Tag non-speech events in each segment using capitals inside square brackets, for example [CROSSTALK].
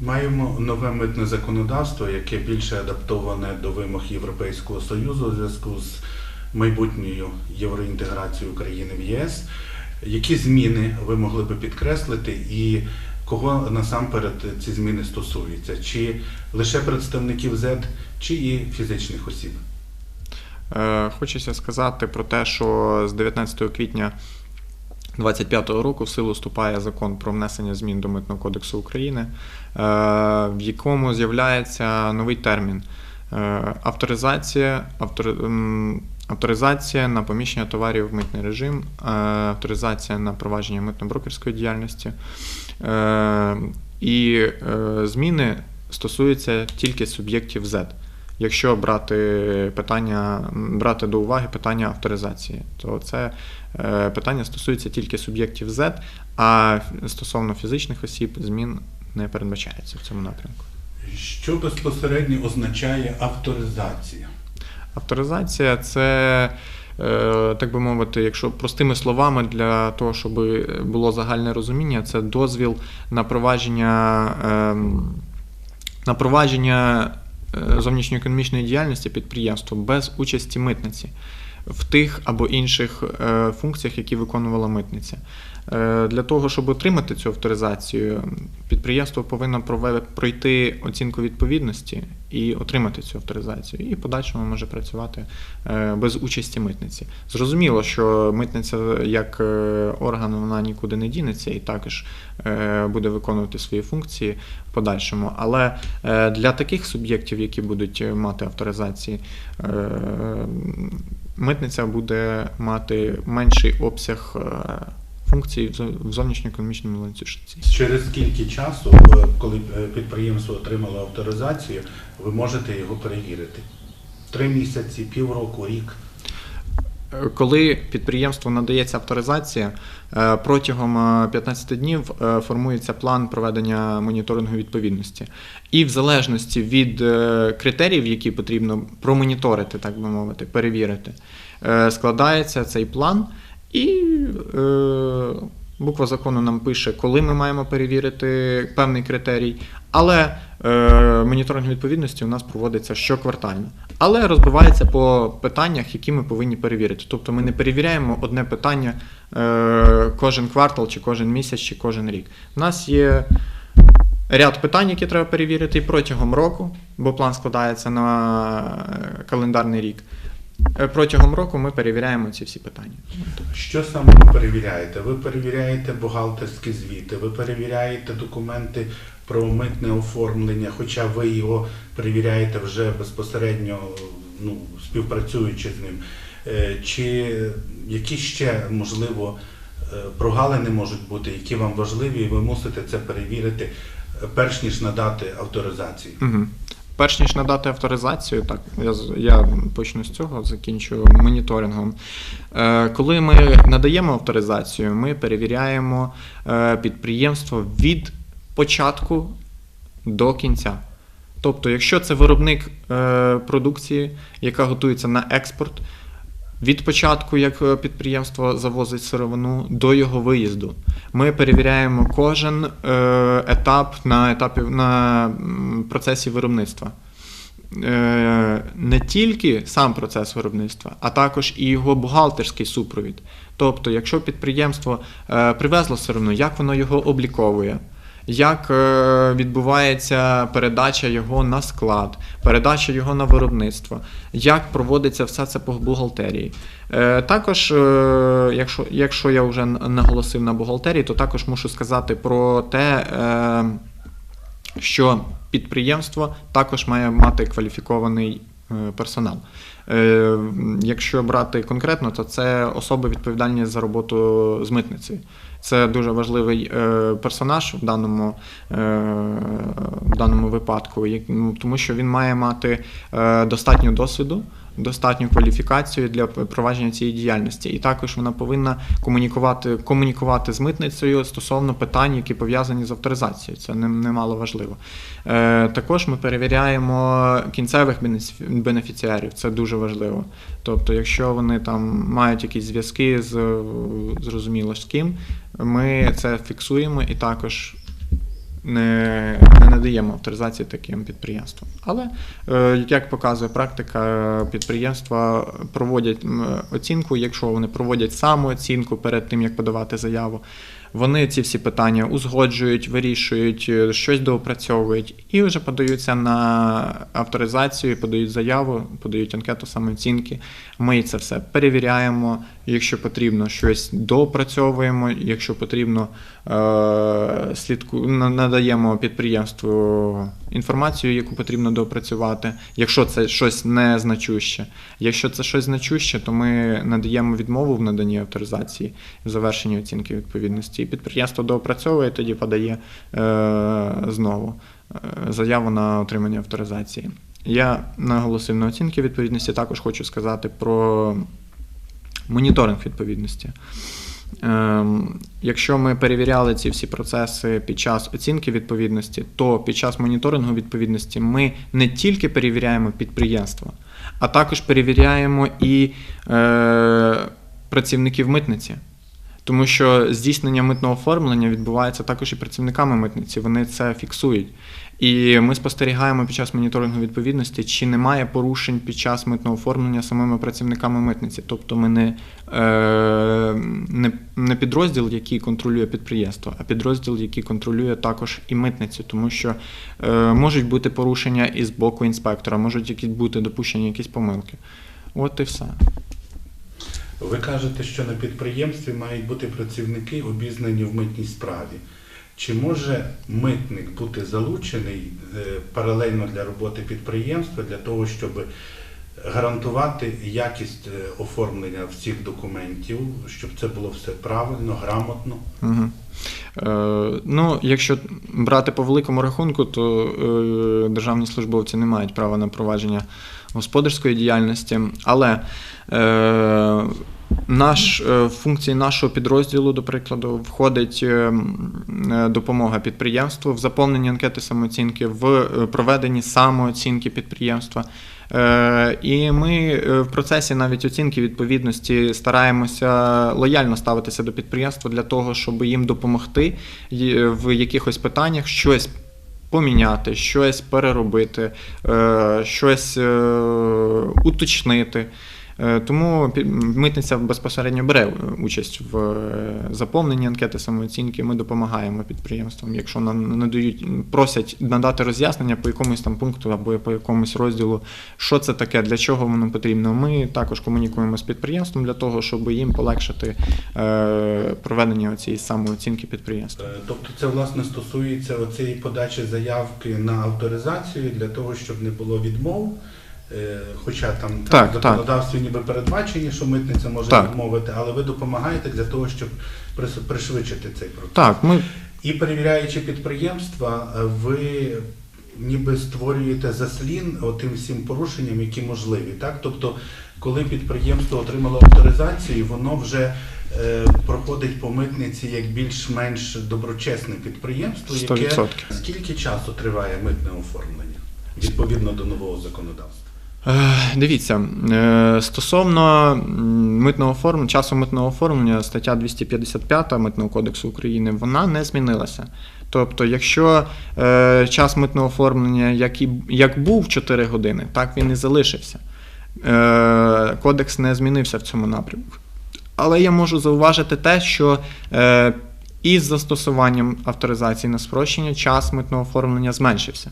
Маємо нове митне законодавство, яке більше адаптоване до вимог Європейського Союзу у зв'язку з майбутньою євроінтеграцією України в ЄС. Які зміни ви могли би підкреслити і кого насамперед ці зміни стосуються? Чи лише представників ЗЕД, чи і фізичних осіб? Е, Хочеться сказати про те, що з 19 квітня 2025 року в силу вступає закон про внесення змін до Митного кодексу України, е, в якому з'являється новий термін е, авторизація, автори, м, авторизація на поміщення товарів в митний режим, е, авторизація на провадження митно-брокерської діяльності. І зміни стосуються тільки суб'єктів Z. Якщо брати питання, брати до уваги питання авторизації, то це е, питання стосується тільки суб'єктів Z, а стосовно фізичних осіб змін не передбачається в цьому напрямку. Що безпосередньо означає авторизація? Авторизація це, е, так би мовити, якщо простими словами, для того, щоб було загальне розуміння, це дозвіл на провадження, ем, на провадження зовнішньоекономічної діяльності підприємства без участі митниці в тих або інших е, функціях, які виконувала митниця. Е, Для того, щоб отримати цю авторизацію, підприємство повинно пройти оцінку відповідності і отримати цю авторизацію, і подальшому може працювати е, без участі митниці. Зрозуміло, що митниця як е, орган вона нікуди не дінеться і також буде виконувати свої функції в подальшому. Але для таких суб'єктів, які будуть мати авторизації, митниця буде мати менший обсяг функцій в зо- в зовнішньоекономічному ланцюжці. Через скільки часу, е, коли е, підприємство отримало авторизацію, ви можете його перевірити? Три місяці, півроку, рік. Е, Коли підприємству надається авторизація, протягом е, 15 днів формується план проведення моніторингу відповідності. І в залежності від критеріїв, які потрібно промоніторити, так би мовити, перевірити, складається цей план, і е, буква закону нам пише, коли ми маємо перевірити певний критерій. Але е, моніторинг відповідності у нас проводиться щоквартально. Але розбивається по питаннях, які ми повинні перевірити. Тобто ми не перевіряємо одне питання е, кожен квартал, чи кожен місяць, чи кожен рік. У нас є ряд питань, які треба перевірити і протягом року, бо план складається на е, календарний рік. Е, Протягом року ми перевіряємо ці всі питання. Що саме ви перевіряєте? Ви перевіряєте бухгалтерські звіти, ви перевіряєте документи про митне оформлення, хоча ви його перевіряєте вже безпосередньо, ну, співпрацюючи з ним. Е, Чи які ще, можливо, е, прогалини можуть бути, які вам важливі, і ви мусите це перевірити, перш ніж надати авторизацію? Угу. Перш ніж надати авторизацію, так я, я почну з цього, закінчу моніторингом. Е, коли ми надаємо авторизацію, ми перевіряємо е, підприємство від початку до кінця. Тобто, якщо це виробник е, продукції, яка готується на експорт, від початку, як е, підприємство завозить сировину, до його виїзду, ми перевіряємо кожен е, етап на етапі на процесі виробництва. Е, Не тільки сам процес виробництва, а також і його бухгалтерський супровід. Тобто, якщо підприємство привезло сировину, як воно його обліковує, як е, відбувається передача його на склад, передача його на виробництво, як проводиться все це по бухгалтерії. Е, Також, е, якщо, якщо я вже наголосив на бухгалтерії, то також мушу сказати про те, що підприємство також має мати кваліфікований персонал. Якщо брати конкретно, то це особи відповідальні за роботу з митницею. Це дуже важливий е, персонаж в даному, е, в даному випадку, ну, тому що він має мати е, достатньо досвіду, достатню кваліфікацію для провадження цієї діяльності. І також вона повинна комунікувати, комунікувати з митницею стосовно питань, які пов'язані з авторизацією. Це не- немало важливо. Е, Також ми перевіряємо кінцевих бенефіціарів. Це дуже важливо. Тобто, якщо вони там мають якісь зв'язки з зрозуміло з ким, ми це фіксуємо і також не, не не даємо авторизації таким підприємствам. Але е, як показує практика, підприємства проводять оцінку, якщо вони проводять самооцінку перед тим, як подавати заяву. Вони ці всі питання узгоджують, вирішують, е, щось доопрацьовують і вже подаються на авторизацію, подають заяву, подають анкету самооцінки. Ми це все перевіряємо. Якщо потрібно, щось доопрацьовуємо. Якщо потрібно, е, слідку надаємо підприємству інформацію, яку потрібно доопрацювати. Якщо це щось незначуще. Якщо це щось значуще, то ми надаємо відмову в наданні авторизації в завершенні оцінки відповідності. І підприємство доопрацьовує, тоді подає е, знову е, заяву на отримання авторизації. Я наголосив на оцінки відповідності, також хочу сказати про моніторинг відповідності. Ем, Якщо ми перевіряли ці всі процеси під час оцінки відповідності, то під час моніторингу відповідності ми не тільки перевіряємо підприємства, а також перевіряємо і е, працівників митниці. Тому що здійснення митного оформлення відбувається також і працівниками митниці, вони це фіксують. І ми спостерігаємо під час моніторингу відповідності, чи немає порушень під час митного оформлення самими працівниками митниці. Тобто ми не, е, не, не підрозділ, який контролює підприємство, а підрозділ, який контролює також і митницю, тому що е, можуть бути порушення і з боку інспектора, можуть бути допущені якісь помилки. От і все. Ви кажете, що на підприємстві мають бути працівники, обізнані в митній справі. Чи може митник бути залучений е, паралельно для роботи підприємства для того, щоб гарантувати якість е, оформлення всіх документів, щоб це було все правильно, грамотно? Угу. Е, ну, якщо брати по великому рахунку, то е, державні службовці не мають права на провадження господарської діяльності, але е, наш, е, в функції нашого підрозділу, до прикладу, входить е, е, допомога підприємству в заповненні анкети самооцінки, в е, проведенні самооцінки підприємства. Е, І ми е, в процесі навіть оцінки відповідності стараємося лояльно ставитися до підприємства для того, щоб їм допомогти в якихось питаннях щось поміняти, щось переробити, е, щось уточнити. Е, Тому митниця безпосередньо бере участь в е, заповненні анкети самооцінки. Ми допомагаємо підприємствам, якщо нам надають, просять надати роз'яснення по якомусь там пункту або по якомусь розділу, що це таке, для чого воно потрібно. Ми також комунікуємо з підприємством для того, щоб їм полегшити е, проведення цієї самооцінки підприємства. Е, Тобто це власне стосується оцієї подачі заявки на авторизацію для того, щоб не було відмов. Е, Хоча там Так, в законодавстві ніби передбачені, що митниця може Так. відмовити, але ви допомагаєте для того, щоб пришвидшити цей процес. Так, ми І перевіряючи підприємства, е, ви ніби створюєте заслін отим всім порушенням, які можливі. Так? Тобто, коли підприємство отримало авторизацію, воно вже е, проходить по митниці як більш-менш доброчесне підприємство, яке 100%. скільки часу триває митне оформлення відповідно до нового законодавства? Е, Дивіться, е, стосовно митного оформлення, часу митного оформлення, стаття 255 Митного кодексу України, вона не змінилася. Тобто, якщо е, час митного оформлення як, і, як був 4 години, так він і залишився. Кодекс не змінився в цьому напрямку. Але я можу зауважити те, що із застосуванням авторизації на спрощення час митного оформлення зменшився.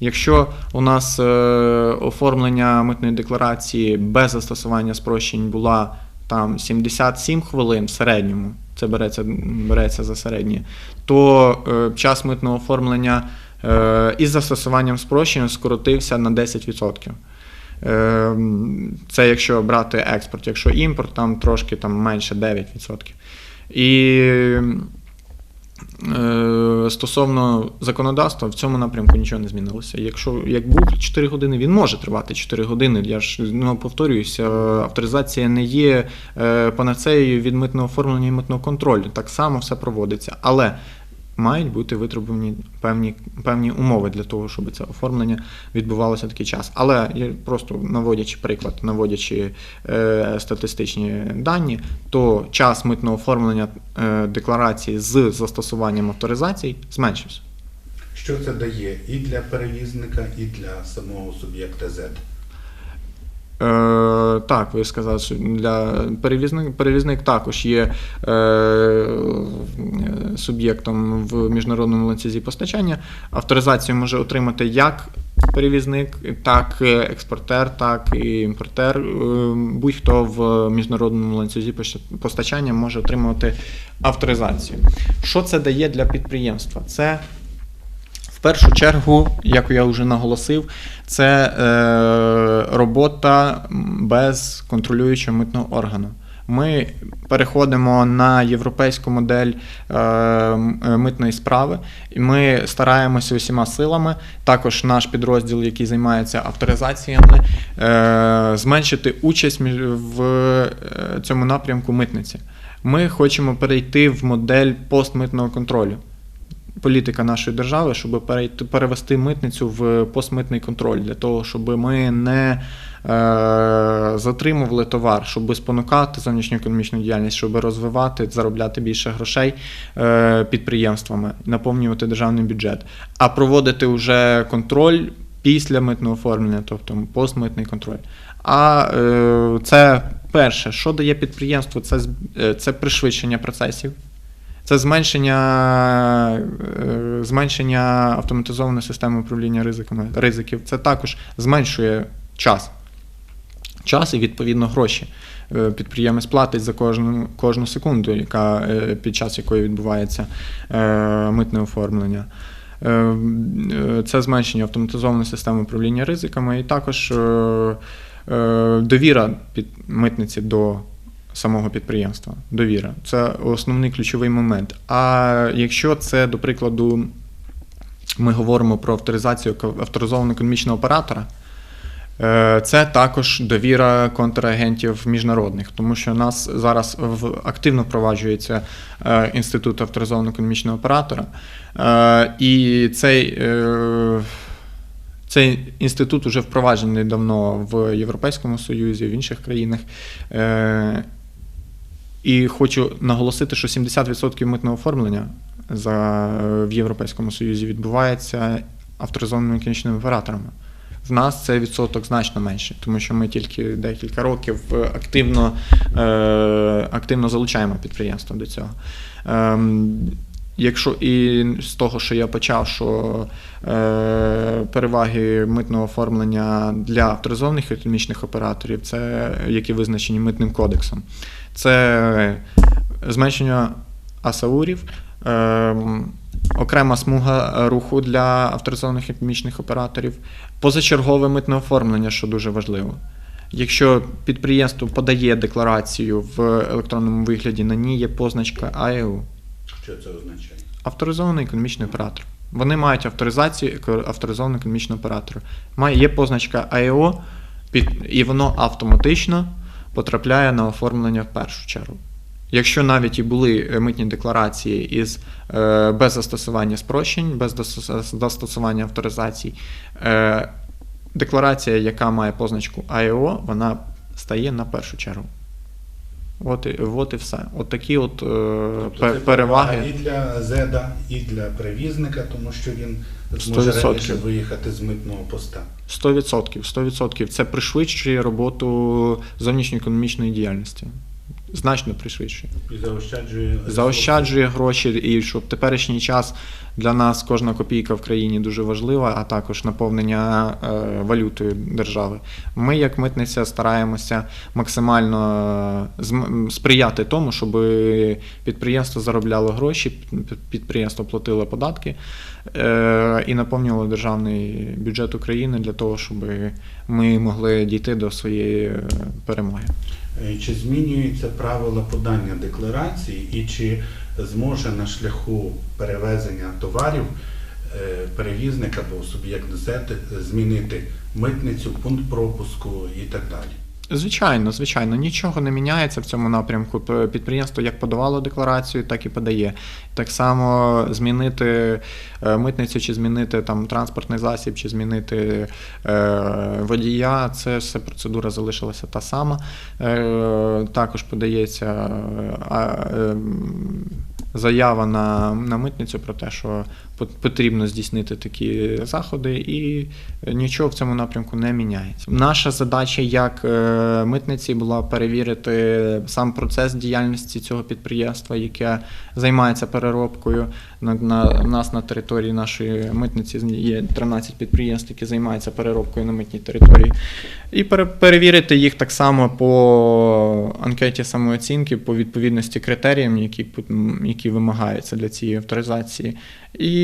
Якщо у нас е, оформлення митної декларації без застосування спрощень була там 77 хвилин в середньому, це береться, береться за середнє, то е, час митного оформлення е, із застосуванням спрощень скоротився на 10%. Е, Це якщо брати експорт, якщо імпорт, там трошки там менше 9%. І стосовно законодавства, в цьому напрямку нічого не змінилося. Якщо як був 4 години, він може тривати 4 години. Я ж ну, повторююся, авторизація не є е, панацеєю від митного оформлення і митного контролю. Так само все проводиться. Але мають бути витребувані певні, певні умови для того, щоб це оформлення відбувалося такий час. Але я просто наводячи приклад, наводячи е, статистичні дані, то час митного оформлення е, декларації з застосуванням авторизацій зменшився. Що це дає і для перевізника, і для самого суб'єкта Z? Е, так, ви сказали, що для перевізник, перевізник також є е, суб'єктом в міжнародному ланцюзі постачання. Авторизацію може отримати як перевізник, так і експортер, так і імпортер. Е, Будь-хто в міжнародному ланцюзі постачання може отримувати авторизацію. Що це дає для підприємства? Це першу чергу, як я вже наголосив, це е, робота без контролюючого митного органу. Ми переходимо на європейську модель е, е, митної справи, і ми стараємося усіма силами, також наш підрозділ, який займається авторизаціями, е, зменшити участь в е, цьому напрямку митниці. Ми хочемо перейти в модель постмитного контролю політика нашої держави, щоб перейти, перевести митницю в постмитний контроль, для того, щоб ми не е, затримували товар, щоб спонукати зовнішньоекономічну діяльність, щоб розвивати, заробляти більше грошей е, підприємствами, наповнювати державний бюджет, а проводити вже контроль після митного оформлення, тобто постмитний контроль. А е, це перше, що дає підприємству, це, е, це пришвидшення процесів. Це зменшення, е, зменшення автоматизованої системи управління ризиками, ризиків. Це також зменшує час. Час і відповідно гроші. Е, Підприємець платить за кожну, кожну секунду, яка, е, під час якої відбувається митне оформлення. Це зменшення автоматизованої системи управління ризиками, і також довіра під митниці до самого підприємства. Довіра. Це основний ключовий момент. А якщо це, до прикладу, ми говоримо про авторизацію авторизованого економічного оператора, е, це також довіра контрагентів міжнародних, тому що у нас зараз активно впроваджується е, інститут авторизованого економічного оператора. Е, і цей, цей інститут вже впроваджений давно в Європейському Союзі, в інших країнах. Е, і хочу наголосити, що 70% митного оформлення за, в Європейському Союзі відбувається авторизованими клінічними операторами. В нас це відсоток значно менший, тому що ми тільки декілька років е, активно, е, активно залучаємо підприємства до цього. Якщо і з того, що я почав, що е, переваги митного оформлення для авторизованих економічних операторів, це які визначені митним кодексом, це зменшення асаурів, е, окрема смуга руху для авторизованих економічних операторів, позачергове митне оформлення, що дуже важливо. Якщо підприємство подає декларацію в електронному вигляді, на ній є позначка АЕУ Що це означає? авторизований економічний оператор. Вони мають авторизацію авторизованого економічного оператора. Має є позначка АЕО, під, і воно автоматично потрапляє на оформлення в першу чергу. Якщо навіть і були е, митні декларації із, е, без застосування спрощень, без застосування авторизацій, е, декларація, яка має позначку АЕО, вона стає на першу чергу. От і, от і все. От такі от е, Тобто переваги. і для зеда, і для перевізника, тому що він зможе раніше виїхати з митного поста. 100%, 100%. Це пришвидшує роботу зовнішньоекономічної діяльності. Значно пришвидшує. І заощаджує. Заощаджує гроші, і щоб в теперішній час для нас кожна копійка в країні дуже важлива, а також наповнення е, валютою держави. Ми, як митниця, стараємося максимально е, сприяти тому, щоб підприємство заробляло гроші, під- підприємство платило податки е, і наповнювало державний бюджет України для того, щоб ми могли дійти до своєї перемоги. Е, Чи змінюються правила подання декларації, і чи зможе на шляху перевезення товарів е, перевізник або суб'єкт змінити митницю, пункт пропуску і так далі? Звичайно, звичайно, нічого не міняється в цьому напрямку. Підприємство як подавало декларацію, так і подає. Так само змінити е, митницю, чи змінити там транспортний засіб, чи змінити е, водія. Це все процедура залишилася та сама. Е, також подається е, е, заява на, на митницю про те, що потрібно здійснити такі заходи, і нічого в цьому напрямку не міняється. Наша задача як е, митниці була перевірити сам процес діяльності цього підприємства, яке займається переробкою. На, на у нас на території нашої митниці є 13 підприємств, які займаються переробкою на митній території. І пере- перевірити їх так само по анкеті самооцінки, по відповідності критеріям, які, які вимагаються для цієї авторизації, і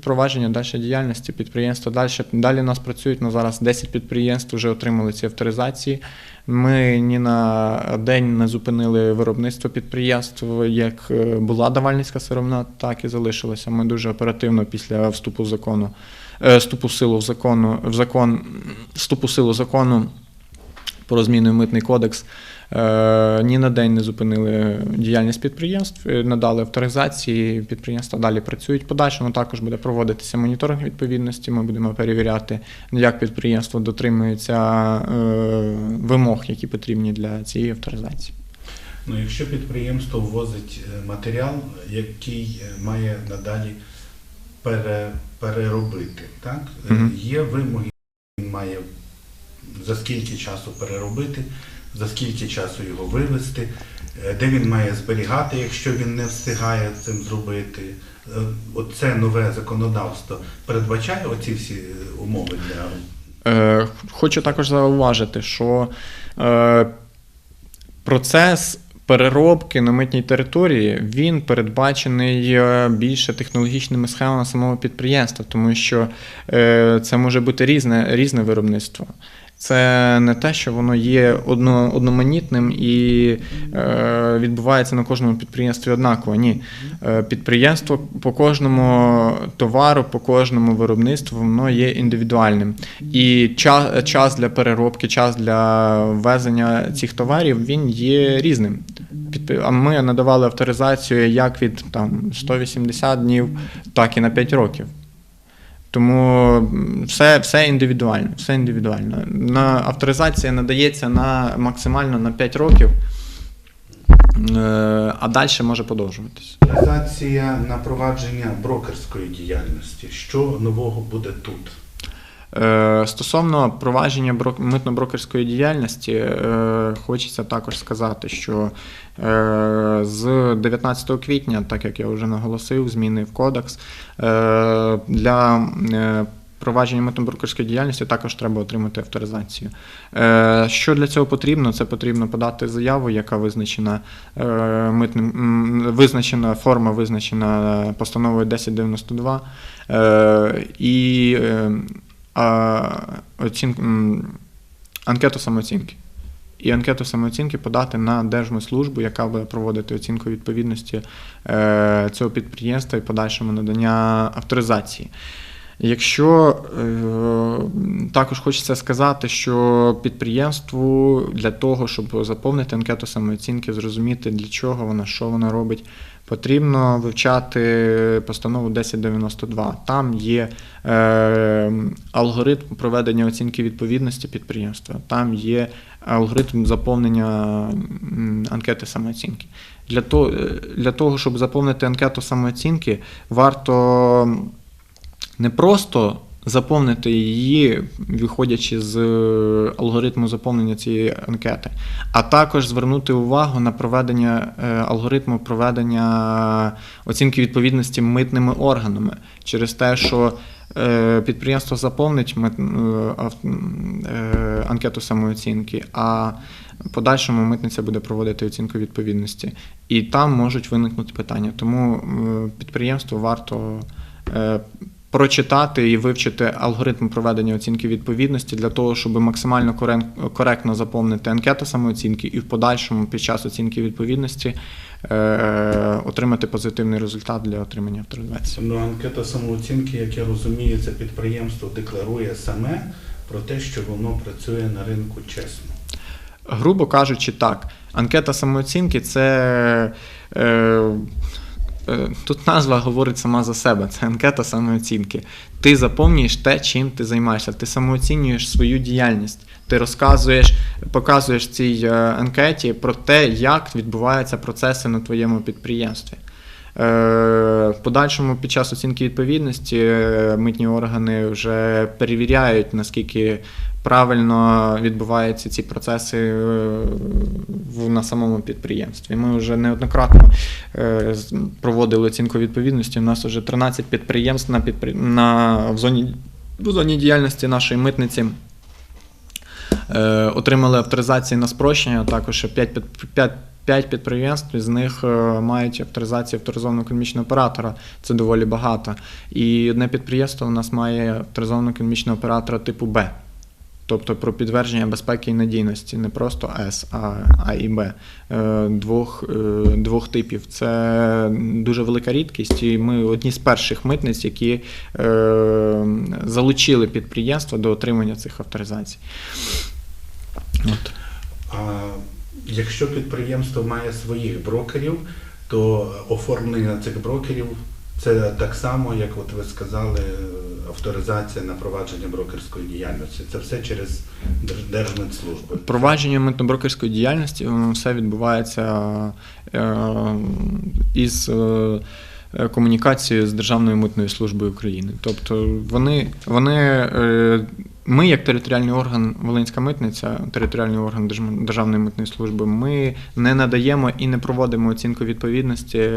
провадження далі діяльності підприємства. Далі, далі нас працюють на зараз 10 підприємств вже отримали ці авторизації. Ми ні на день не зупинили виробництво підприємств, як е, була давальницька сировина, так і залишилося. Ми дуже оперативно після вступу в закону, е, вступу в силу в закону, в закон, вступу в силу закону про зміни в митний кодекс. Е, Ні на день не зупинили діяльність підприємств, е, надали авторизації, підприємства далі працюють. Подальшому також буде проводитися моніторинг відповідності. Ми будемо перевіряти, як підприємство дотримується е, вимог, які потрібні для цієї авторизації. Ну, якщо підприємство ввозить матеріал, який має надалі пере, переробити, так? Е, Мгм. Є вимоги, він має за скільки часу переробити, за скільки часу його вивезти, е, де він має зберігати, якщо він не встигає цим зробити. Е, Оце нове законодавство передбачає оці всі е, умови для Хочу також зауважити, що процес переробки на митній території він передбачений більше технологічними схемами самого підприємства, тому що це може бути різне, різне виробництво. Це не те, що воно є одно, одноманітним і е, відбувається на кожному підприємстві однаково. Ні. Е, підприємство по кожному товару, по кожному виробництву воно є індивідуальним. І час, час для переробки, час для ввезення цих товарів він є різним. А ми надавали авторизацію як від там, 180 днів, так і на 5 років. Тому все, все індивідуально. Все індивідуально. На авторизація надається на максимально на 5 років, е, а далі може подовжуватись. Авторизація на провадження брокерської діяльності. Що нового буде тут? Е, Стосовно провадження митно-брокерської діяльності, е, хочеться також сказати, що е, з 19 квітня, так як я вже наголосив, зміни в кодекс для провадження митно-брокерської діяльності також треба отримати авторизацію. Що для цього потрібно? Це потрібно подати заяву, яка визначена митним визначена форма, визначена постановою 1092. Е, І оцін... анкету самооцінки. І анкету самооцінки подати на Держмитслужбу, яка буде проводити оцінку відповідності е, цього підприємства і подальшому надання авторизації. Якщо е, також хочеться сказати, що підприємству для того, щоб заповнити анкету самооцінки, зрозуміти для чого вона, що вона робить, потрібно вивчати постанову 1092. Там є е, алгоритм проведення оцінки відповідності підприємства, там є алгоритм заповнення анкети самооцінки. Для того, для того, щоб заповнити анкету самооцінки, варто не просто заповнити її, виходячи з е, алгоритму заповнення цієї анкети, а також звернути увагу на проведення е, алгоритму проведення оцінки відповідності митними органами через те, що е, підприємство заповнить е, е, анкету самооцінки, а подальшому митниця буде проводити оцінку відповідності. І там можуть виникнути питання. Тому е, підприємству варто е, прочитати і вивчити алгоритм проведення оцінки відповідності для того, щоб максимально коректно заповнити анкету самооцінки і в подальшому під час оцінки відповідності е, отримати позитивний результат для отримання авторизації. Ну, анкета самооцінки, як я розумію, це підприємство декларує саме про те, що воно працює на ринку чесно. Грубо кажучи, так. Анкета самооцінки це. Е, е, Тут назва говорить сама за себе, це анкета самооцінки. Ти заповнюєш те, чим ти займаєшся. Ти самооцінюєш свою діяльність. Ти розказуєш, показуєш цій е, анкеті про те, як відбуваються процеси на твоєму підприємстві. В подальшому під час оцінки відповідності е, митні органи вже перевіряють, наскільки правильно відбуваються ці процеси е, на самому підприємстві. Ми вже неоднократно е, проводили оцінку відповідності. У нас вже 13 підприємств на, підпри... на... в, зоні... в зоні діяльності нашої митниці. Е, отримали авторизації на спрощення, також ще 5, 5, 5 підприємств, з них мають авторизацію авторизованого економічного оператора. Це доволі багато. І одне підприємство у нас має авторизованого економічного оператора типу Б. Тобто про підтвердження безпеки і надійності, не просто С, а, а і Б. Е, Двох, е, двох типів. Це дуже велика рідкість, і ми одні з перших митниць, які е, залучили підприємства до отримання цих авторизацій. От. А якщо підприємство має своїх брокерів, то оформлення цих брокерів це так само, як от ви сказали, авторизація на провадження брокерської діяльності. Це все через Держ- Держмитслужбу. Провадження митно-брокерської діяльності все відбувається е, із е, е, з Державною митною службою України. Тобто вони, вони е, ми, як територіальний орган Волинська митниця, територіальний орган Державної митної служби, ми не надаємо і не проводимо оцінку відповідності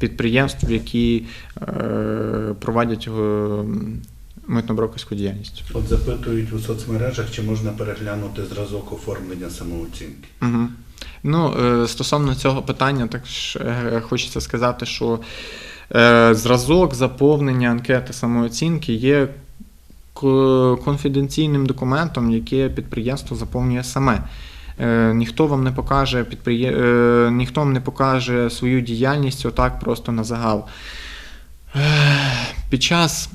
підприємств, які е, провадять е, митно-брокерську діяльність. От запитують у соцмережах, чи можна переглянути зразок оформлення самооцінки. Угу. Ну, стосовно цього питання, також е, хочеться сказати, що зразок заповнення анкети самооцінки є конфіденційним документом, яке підприємство заповнює саме. Е, Ніхто вам не покаже підприє... е, ніхто вам не покаже свою діяльність отак просто на загал. Е, Під час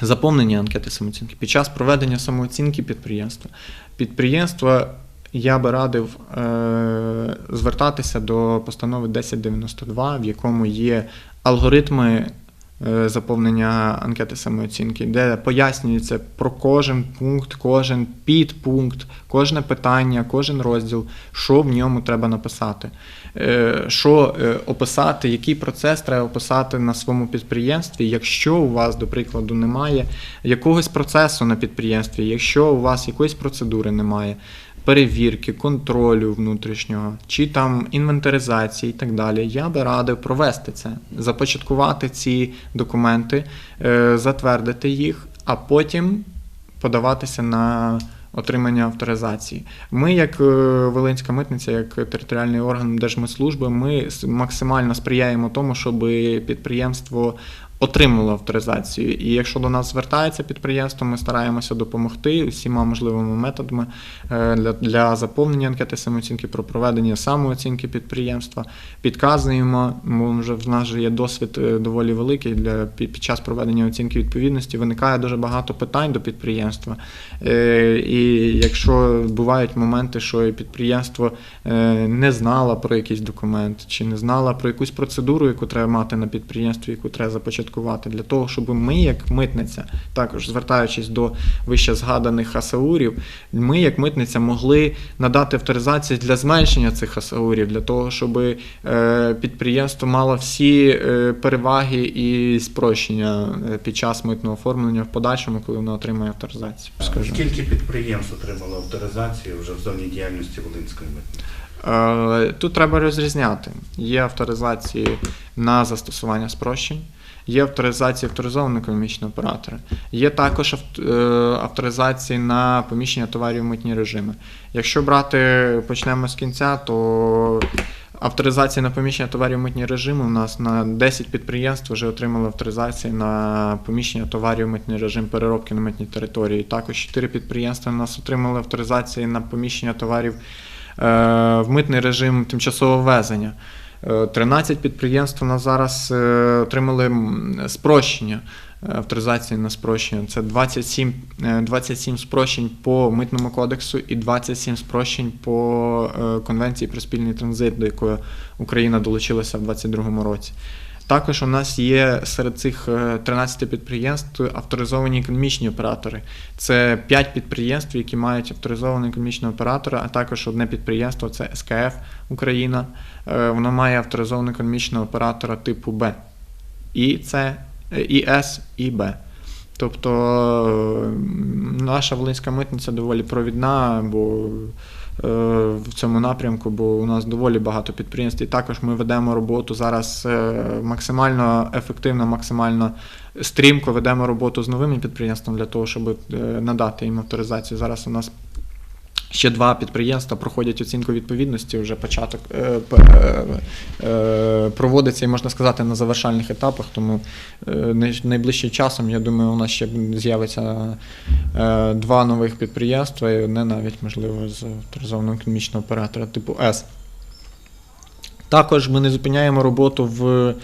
заповнення анкети самооцінки, під час проведення самооцінки підприємства, підприємство я би радив е, звертатися до постанови 1092, в якому є алгоритми е, заповнення анкети самооцінки, де пояснюється про кожен пункт, кожен підпункт, кожне питання, кожен розділ, що в ньому треба написати, Е, що е, описати, який процес треба описати на своєму підприємстві, якщо у вас, до прикладу, немає якогось процесу на підприємстві, якщо у вас якоїсь процедури немає. Перевірки, контролю внутрішнього, чи там інвентаризації і так далі. Я би радив провести це, започаткувати ці документи, е, затвердити їх, а потім подаватися на отримання авторизації. Ми, як е, Волинська митниця, як територіальний орган Держмитслужби, ми максимально сприяємо тому, щоб підприємство отримало авторизацію. І якщо до нас звертається підприємство, ми стараємося допомогти усіма можливими методами е, для, для заповнення анкети самооцінки про проведення самооцінки підприємства. Підказуємо, бо вже в нас же є досвід е, доволі великий для під, час проведення оцінки відповідності. Виникає дуже багато питань до підприємства. Е, І якщо бувають моменти, що підприємство не знало про якийсь документ, чи не знало про якусь процедуру, яку треба мати на підприємстві, яку треба започаткувати, для того, щоб ми, як митниця, також звертаючись до вище згаданих АСАУРів, ми, як митниця, могли надати авторизацію для зменшення цих АСАУРів, для того, щоб е, підприємство мало всі е, переваги і спрощення е, під час митного оформлення в подальшому, коли воно отримає авторизацію. Скажу. Скільки підприємств отримало авторизацію вже в зоні діяльності Волинської митниці? Тут треба розрізняти. Є авторизації на застосування спрощень, є авторизації авторизованого економічного оператора, є також е, авторизації на поміщення товарів в митні режими. Якщо брати почнемо з кінця, то авторизація на поміщення товарів в митні режими у нас на 10 підприємств вже отримали авторизації на поміщення товарів в митний режим переробки на митній території. Також 4 підприємства у нас отримали авторизації на поміщення товарів е, в митний режим тимчасового ввезення. Е, 13 підприємств у нас зараз е, отримали спрощення. е, Авторизації на спрощення це 27, е, 27 спрощень по митному кодексу і 27 спрощень по е, конвенції про спільний транзит, до якої Україна долучилася в 2022 році. Також у нас є серед цих е, 13 підприємств авторизовані економічні оператори. Це 5 підприємств, які мають авторизованого економічного оператора, а також одне підприємство це СКФ Україна. Е, Воно має авторизованого економічного оператора типу Б. І це е, і С, і Б. Тобто е, наша Волинська митниця доволі провідна, бо е, в цьому напрямку, бо у нас доволі багато підприємств. І також ми ведемо роботу зараз е, максимально ефективно, максимально стрімко ведемо роботу з новими підприємствами для того, щоб е, надати їм авторизацію. Зараз у нас ще два підприємства проходять оцінку відповідності. Вже початок е, е, проводиться і можна сказати на завершальних етапах. Тому е, найближчим часом, я думаю, у нас ще з'явиться е, два нових підприємства, і одне навіть можливо з авторизованого економічного оператора типу С. Також ми не зупиняємо роботу в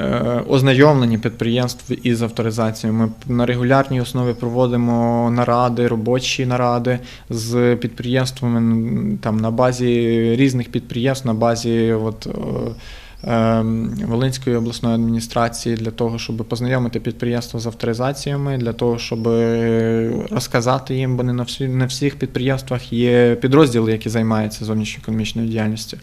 е, ознайомленні підприємств із авторизацією. Ми на регулярній основі проводимо наради, робочі наради з підприємствами там, на базі різних підприємств, на базі от, е, е, Волинської обласної адміністрації для того, щоб познайомити підприємства з авторизаціями, для того, щоб е, розказати їм, бо не на всі, на всіх підприємствах є підрозділи, які займаються зовнішньоекономічною діяльністю.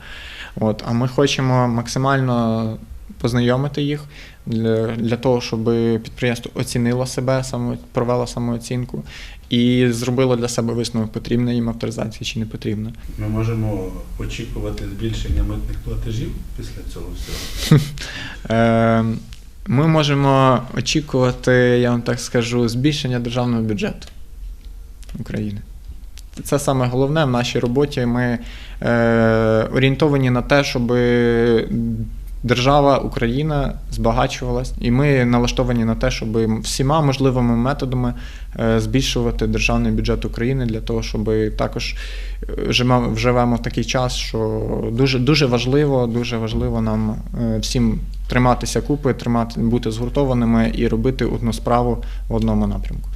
От, а ми хочемо максимально познайомити їх для, для того, щоб підприємство оцінило себе, само, провело самооцінку і зробило для себе висновок, потрібна їм авторизація чи не потрібна. Ми можемо очікувати збільшення митних платежів після цього всього. [LAUGHS] Е, ми можемо очікувати, я вам так скажу, збільшення державного бюджету України. Це саме головне в нашій роботі. Ми е, орієнтовані на те, щоб держава Україна збагачувалась, і ми налаштовані на те, щоб всіма можливими методами е, збільшувати державний бюджет України для того, щоб також е, живемо, в такий час, що дуже, дуже важливо, дуже важливо нам е, всім триматися купи, тримати, бути згуртованими і робити одну справу в одному напрямку.